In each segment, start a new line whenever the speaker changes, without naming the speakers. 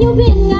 อยู่เวียนง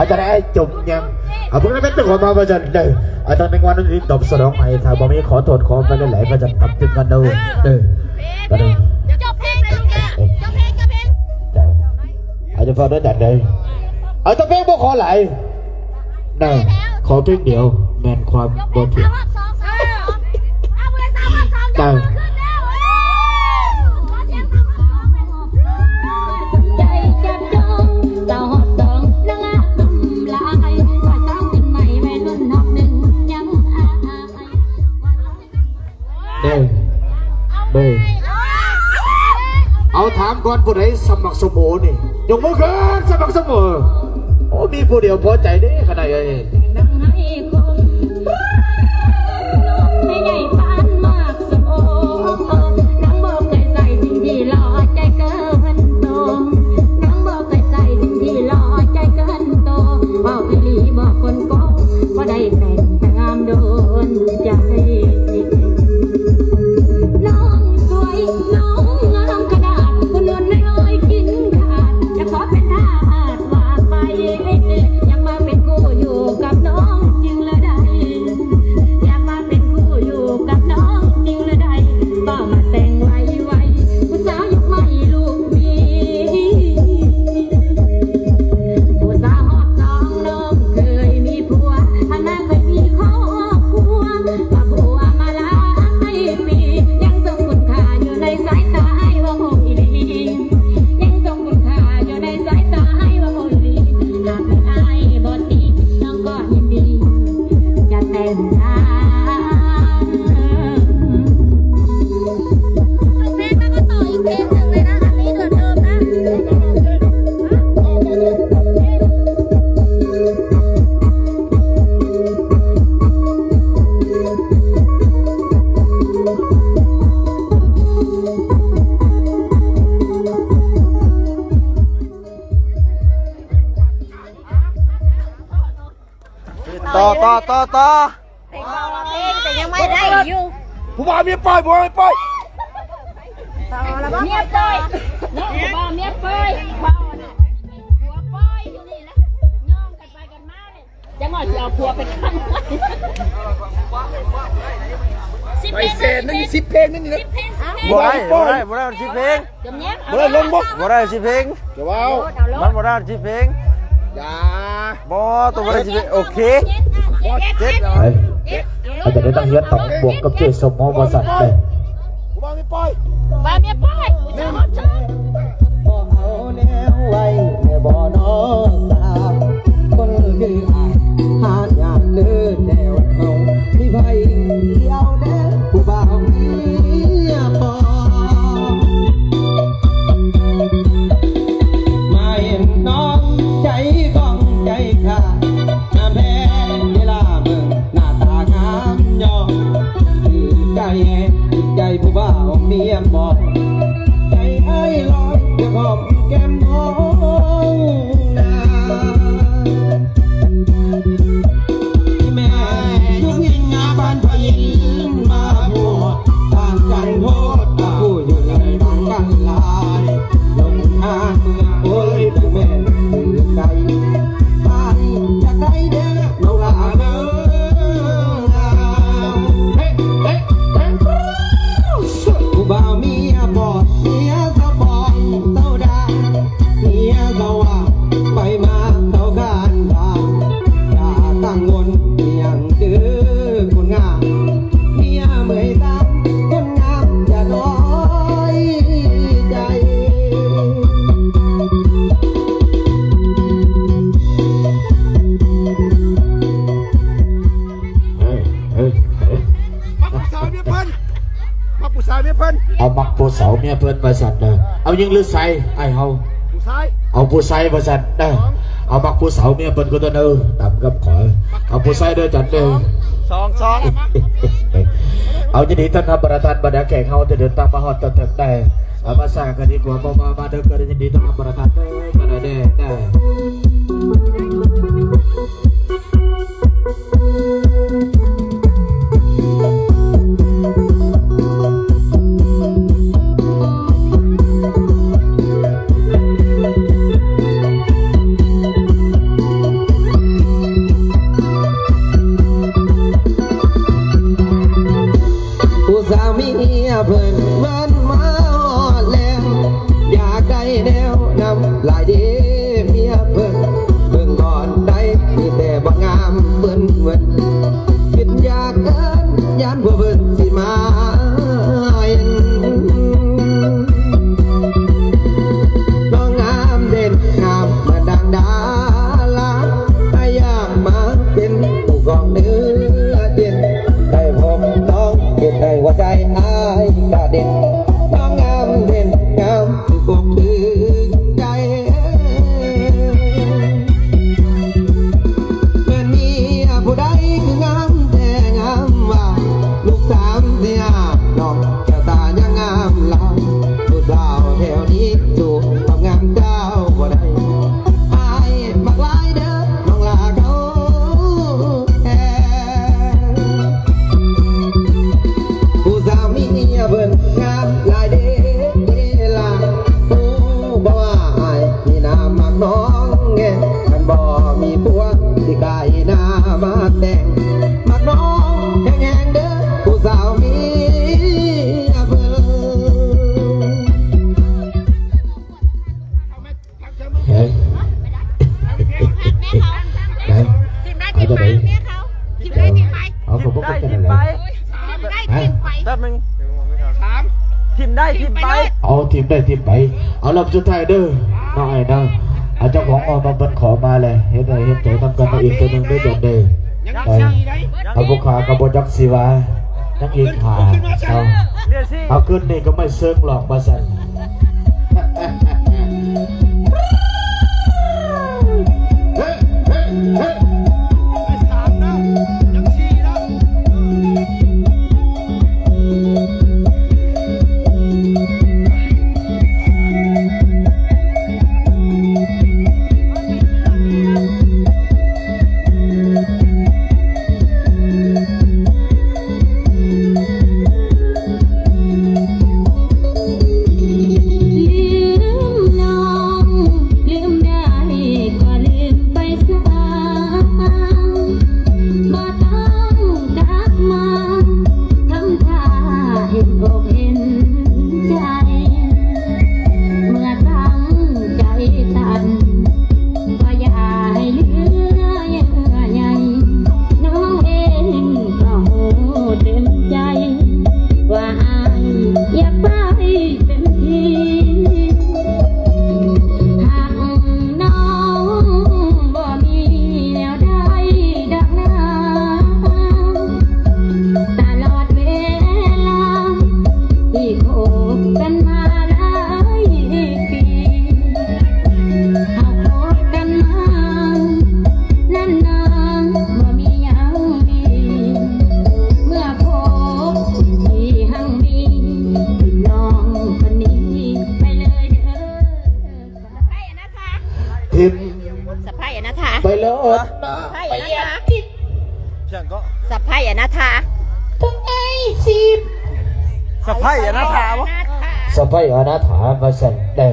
อาจา
รย์ไอ้จุ่มยังเอาพวกนั้นเป็นตัวมาประจันเด้ออาจารย์ในวันนี้ตบสนองใหม่ถ้าบ่มีขอโทษขอไปหลายๆก็จะทำถึงกันเด้อเด้อก็ได้
จบเพลงเลยลูกแกจบเพลงจบเพลง
เจ้าอาจจะฟังด้วยจัดเลยเอาแตัวเพลงบ่ขอหลายนั่นขอเพลงเดียวแมนความบ่เถียง
สองสามเอาสามสาม
ได้
อ
ผู้ใดสมัครสมโอนี่ยกมือขึ้นสมัครสมโอโอ้มีผู้เดียวพอใจเด้ขนาดนี้
ต่อต่อต่อต่อเพ
ลงแต่ยังไม่ได้อยู่
ผู้บ่าวมีปล่อยผู้บ่าวมีปล่อย
เมียเปยน้องบ่เมียเปยบ่น่ะผัวเปยอยู่นี่แหละย่อมกันไปกันมาเลยจะงอจะเอาผัวไปขังไว้
สิบ
ไป
เพลง
เศษนั่นนี่สิบเพลงนั่นนี่นะ
สิบเพลงสิบเพลง
บ่ได้บ่ได้
บ่ได้สิเพลง
เดี๋ยวเนี้ย
บ่ได้ลงบ่
บ่ได้สิเพลง
เดี๋ยวเอา
มันบ่ได้สิเพลง
อย่า
บ่ตัวบ่ได้สิเพลงโอเค
เจ็ด
ไปอาจะได้ตั้งเยอะต้องบวกกับเจสมอบริษัทเลย
มีย
บ
อกใจให้ลอยจะหอมแก้มน้อง เมีย
เพิ่น
เอามักผู้สาวเมียเพิ่นมาสั่นเด้อเอายิงหรือใส่ไอ้เฮา
ผู้ชาย
เอาผู้ใส่มาสั่นเด้อเอามักผู้สาวเมียเพิ่นก็ตัวเด้อตามกับขอเอาผู้ใส่เด้อจัดเด้อ
สองสอง
เอาจะดีต้อนรับประธานบรรดาแขกเขาจะเดินตามมาฮอดต้นเถิดได้เอามาสร้างกันดีกว่ามามามาเดินกันจะดีต้อนรับประธานเด้อมาได้ได้ได้
ผู้ มีเพิ่นเพิ่น อาลำสุ
ดท้า
ยเด้อน้องไอ้น้องเอาเจ้าของออกมาเบิ้นขอมาเลยเห็นไหมเห็นใจทำกันมาอีกตัวหนึ่งด้วยเด็ดเด้อ
ยัง
ไป
สี่ได้
เอาบุคากระบจักศิวานักอีกหาเอา
เรียกสิ
เอาขึ้นนี่ก็ไม่เซิร์งหรอกมาสั่น
เสี
ย
งก็
สะพายอะนะคะ
สะพายอย่าหน้าถามวะ
สะพายอนาถามาสั่นได้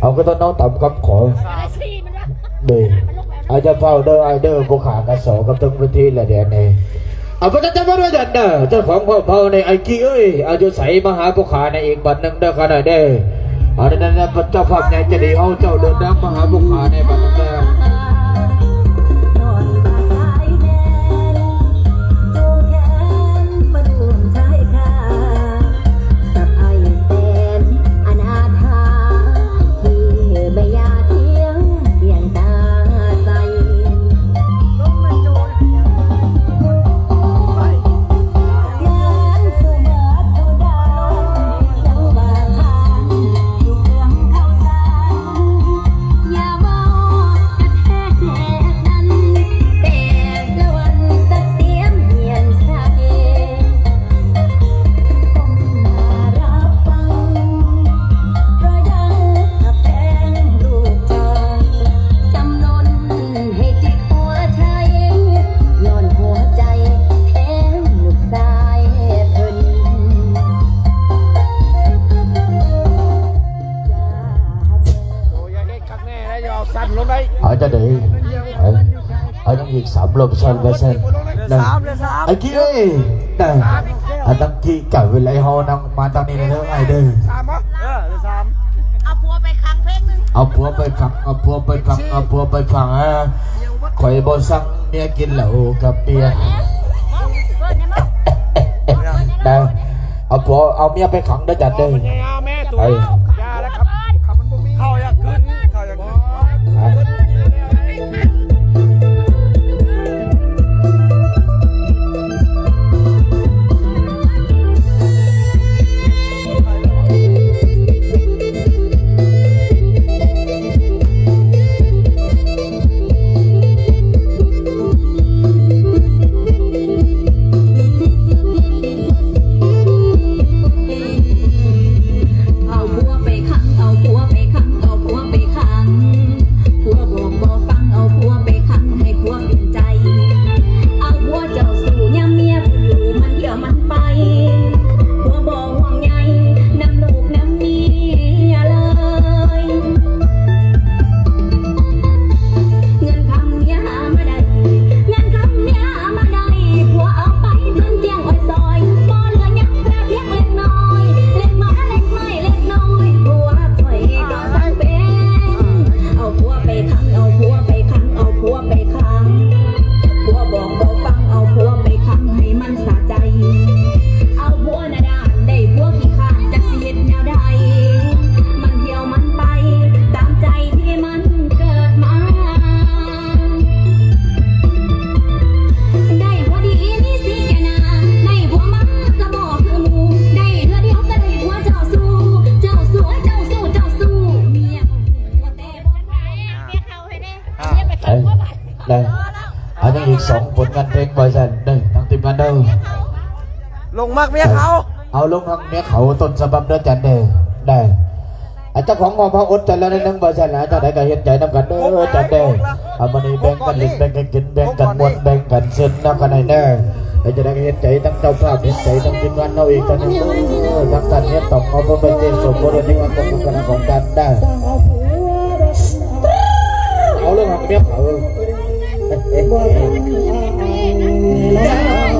เอาก็ต้องน้องต่ำคำขอ
อะไรสิมันว่า
เลยอาจจะเฝ้าเด้อไอเด้อบุขากระสอกับทั้งพื้นที่แหละเดี๋ยวนี้เอาไปจะจะมาด้วยกันเด้อเจ้าของพ่อเผาในไอกี้เอ้ยอายุใสมาหาบุขาในอีกบัดหนึ่งเด้อขนาดเด้ออันนั้นนะเจ้าภาพใหญ่จะดีเอาเจ้าเดินทางมาหาบุขาในบัดหนึ่ง
ไอ้เด้
อสามมั้
งเออเดือ
นสาม
เอาพัวไปค้างเพลงหนึง
เอาผัวไปฟังเอาผัวไปฟังเอาผัวไปฟังฮะข่อยบ่สั่งเมียกินเหล้ากับเบียร์
เปิดได้มั้ย
ได้เอาผัวเอาเมียไปขังเด้อจัดเด้อ
มันยังเอาแม่ตัว
ไอ้
เมี
ยไปไอ้ขัง
พัวบัด
ได้อันนี้อีกสองผลงานเพลงบอยสันเด้อทั้งทีมงานเด้อ
ลงมากเมียเขา
เอาลงทางเนี้ยเขาต้นฉบับเด้อจัดเด้อได้อาเจ้าของของพระอดแต่ละในหนึงบอยสันนะเจ้าไหนก็เห็นใจน้ำกันเด้อจัดเด้อเอามานี่แบ่งกันลิ้นแบ่งกันกินแบ่งกันมวนแบ่งกันเส้นน้ำกันให้แน่แล้วจะได้เห็นใจทั้งเจ้าภาพเห็นใจทั้งทีมงานเราอีกท่านหนึงเด้อทั้งกันเนี่ยตอบเอาไปเป็นเจสมบูรณ์ในวันของคุณคณะของกันได้ เอาเรื่องหับเมียเอา Thank you.